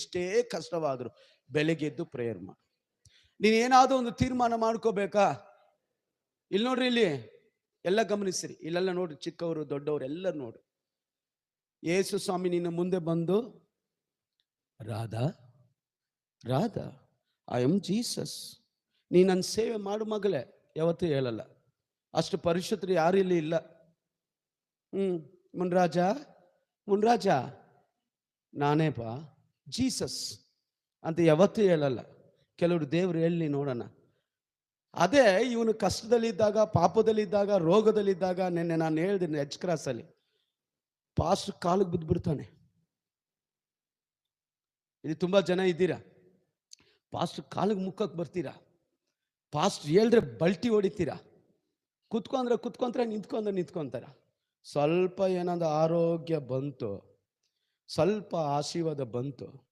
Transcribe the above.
ಎಷ್ಟೇ ಕಷ್ಟವಾದರೂ. ಬೆಳಗ್ಗೆ ಎದ್ದು ಪ್ರೇಯರ್ ಮಾಡು. ನೀನು ಏನಾದರೂ ಒಂದು ತೀರ್ಮಾನ ಮಾಡ್ಕೋಬೇಕಾ? ಇಲ್ಲಿ ನೋಡ್ರಿ ಇಲ್ಲಿ, ಎಲ್ಲ ಗಮನಿಸಿರಿ. ಇಲ್ಲೆಲ್ಲ ನೋಡ್ರಿ ಚಿಕ್ಕವರು, ದೊಡ್ಡವರು, ಎಲ್ಲರೂ ನೋಡ್ರಿ. ಯೇಸು ಸ್ವಾಮಿ ನಿನ್ನ ಮುಂದೆ ಬಂದು, Radha Radha, I am Jesus. ನೀ ನನ್ನ ಸೇವೆ ಮಾಡು ಮಗಳೇ. ಯಾವತ್ತೂ ಹೇಳಲ್ಲ. ಅಷ್ಟು ಪರಿಶುದ್ಧರು ಯಾರು ಇಲ್ಲಿ ಇಲ್ಲ. ಹ್ಮ್, ಮುನ್ರಾಜ ಮುನ್ರಾಜ ನಾನೇಪ ಜೀಸಸ್ ಅಂತ ಯಾವತ್ತೂ ಹೇಳಲ್ಲ. ಕೆಲವರು ದೇವರು ಹೇಳಿ ನೋಡೋಣ. ಅದೇ ಇವನು ಕಷ್ಟದಲ್ಲಿದ್ದಾಗ, ಪಾಪದಲ್ಲಿದ್ದಾಗ, ರೋಗದಲ್ಲಿದ್ದಾಗ ನಿನ್ನೆ ನಾನು ಹೇಳ್ದೆ ಎಚ್ ಕ್ರಾಸಲ್ಲಿ ಪಾಸ್ಟ್ ಕಾಲಿಗೆ ಬಿದ್ದುಬಿಡ್ತಾನೆ ಇಲ್ಲಿ ತುಂಬ ಜನ ಇದ್ದೀರಾ? ಪಾಸ್ಟ್ ಕಾಲಿಗೆ ಮುಖಕ್ಕೆ ಬರ್ತೀರಾ? ಪಾಸ್ಟ್ ಹೇಳಿದ್ರೆ ಬಲ್ಟಿ ಹೊಡಿತೀರಾ? ಕುತ್ಕೊಂಡ್ರೆ ಕುತ್ಕೊಂತಾರೆ ನಿಂತ್ಕೊಂಡ್ರೆ ನಿಂತ್ಕೊಂತಾರ. ಸ್ವಲ್ಪ ಏನಾದ್ರು ಆರೋಗ್ಯ ಬಂತು. ಸ್ವಲ್ಪ ಆಶೀರ್ವಾದ ಬಂತು.